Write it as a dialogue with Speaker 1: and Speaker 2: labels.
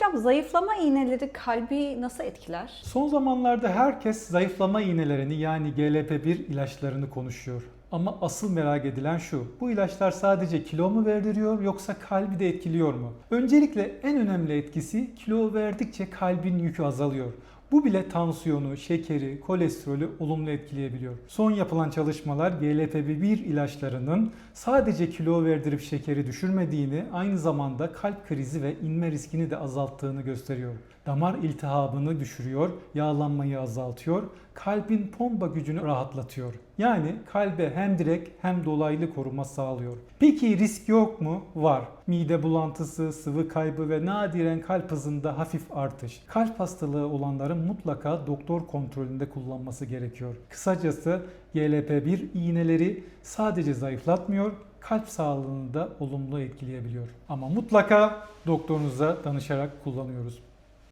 Speaker 1: Hocam zayıflama iğneleri kalbi nasıl etkiler?
Speaker 2: Son zamanlarda herkes zayıflama iğnelerini yani GLP-1 ilaçlarını konuşuyor. Ama asıl merak edilen şu. Bu ilaçlar sadece kilo mu verdiriyor yoksa kalbi de etkiliyor mu? Öncelikle en önemli etkisi kilo verdikçe kalbin yükü azalıyor. Bu bile tansiyonu, şekeri, kolesterolü olumlu etkileyebiliyor. Son yapılan çalışmalar GLP-1 ilaçlarının sadece kilo verdirip şekeri düşürmediğini, aynı zamanda kalp krizi ve inme riskini de azalttığını gösteriyor. Damar iltihabını düşürüyor, yağlanmayı azaltıyor, kalbin pompa gücünü rahatlatıyor. Yani kalbe hem direkt hem dolaylı koruma sağlıyor. Peki risk yok mu? Var. Mide bulantısı, sıvı kaybı ve nadiren kalp hızında hafif artış. Kalp hastalığı olanların mutlaka doktor kontrolünde kullanması gerekiyor. Kısacası GLP-1 iğneleri sadece zayıflatmıyor, kalp sağlığını da olumlu etkileyebiliyor. Ama mutlaka doktorunuza danışarak kullanıyoruz.